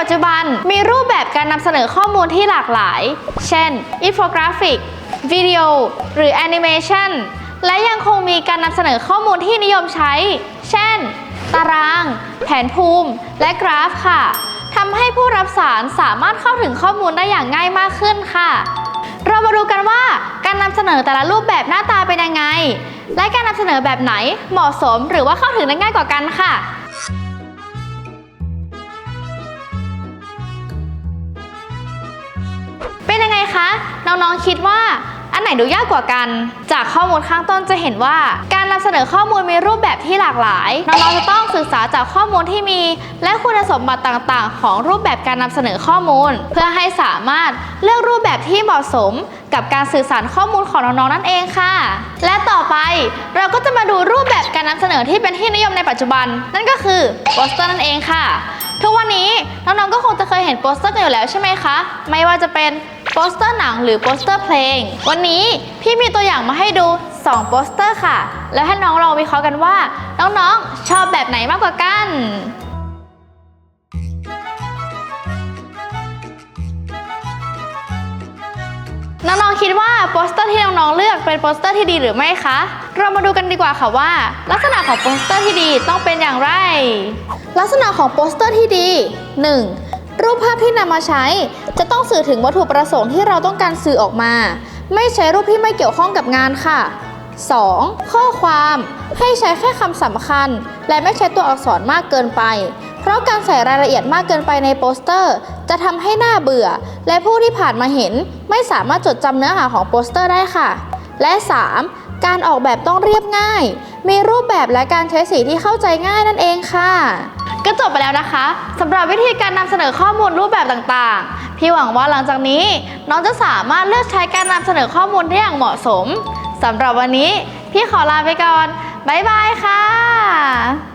ปัจจุบันมีรูปแบบการนำเสนอข้อมูลที่หลากหลาย เช่น อินโฟกราฟิก วิดีโอ หรือแอนิเมชันและยังคงมีการนำเสนอข้อมูลที่นิยมใช้ เช่น ตาราง แผนภูมิ และกราฟค่ะทำให้ผู้รับสารสามารถเข้าถึงข้อมูลได้อย่างง่ายมากขึ้นค่ะ เรามาดูกันว่าการนำเสนอแต่ละรูปแบบหน้าตาเป็นยังไง และการนำเสนอแบบไหนเหมาะสมหรือว่าเข้าถึงได้ง่ายกว่ากันค่ะ น้องๆคิดว่าอันไหนดูยากกว่ากัน จากข้อมูลข้างต้นจะเห็นว่า การนำเสนอข้อมูลมีรูปแบบที่หลากหลาย น้องๆจะต้องศึกษาจากข้อมูลที่มี และคุณสมบัติต่างๆ ของรูปแบบการนำเสนอข้อมูล เพื่อให้สามารถเลือกรูปแบบที่เหมาะสม กับการสื่อสารข้อมูลของน้องๆนั่นเองค่ะ และต่อไปเราก็จะมาดูรูปแบบการนำเสนอที่เป็นที่นิยมในปัจจุบัน นั่นก็คือโปสเตอร์นั่นเองค่ะทุกวันนี้น้องๆก็คงจะเคยเห็นโปสเตอร์กันอยู่แล้วใช่ไหมคะ ไม่ว่าจะเป็น โปสเตอร์หนังหรือโปสเตอร์เพลง วันนี้พี่มีตัวอย่างมาให้ดู 2 โปสเตอร์ค่ะ แล้วให้น้องลองวิเคราะห์กันว่า น้องๆ ชอบแบบไหนมากกว่ากันน้องๆคิดว่าโปสเตอร์ที่น้องๆเลือกเป็นโปสเตอร์ที่ดีหรือไม่คะ เรามาดูกันดีกว่าค่ะว่า ลักษณะของโปสเตอร์ที่ดีต้องเป็นอย่างไร ลักษณะของโปสเตอร์ที่ดี 1. รูปภาพที่นำมาใช้ จะต้องสื่อถึงวัตถุประสงค์ที่เราต้องการสื่อออกมา ไม่ใช้รูปที่ไม่เกี่ยวข้องกับงานค่ะ 2. ข้อความให้ใช้แค่คำสำคัญ และไม่ใช้ตัวอักษรมากเกินไป เพราะการใส่รายละเอียดมากเกินไปในโปสเตอร์ จะทำให้หน้าเบื่อ และผู้ที่ผ่านมาเห็น ไม่สามารถจดจำเนื้อหาของโปสเตอร์ได้ค่ะ และ 3. การออกแบบต้องเรียบง่าย มีรูปแบบและการใช้สีที่เข้าใจง่ายนั่นเองค่ะ ก็จบไปแล้วนะคะสำหรับวิธีการนำเสนอข้อมูลรูปแบบต่างๆ พี่หวังว่าหลังจากนี้น้องจะสามารถเลือกใช้การนำเสนอข้อมูลได้อย่างเหมาะสมสำหรับวันนี้ พี่ขอลาไปก่อน บ๊ายบายค่ะ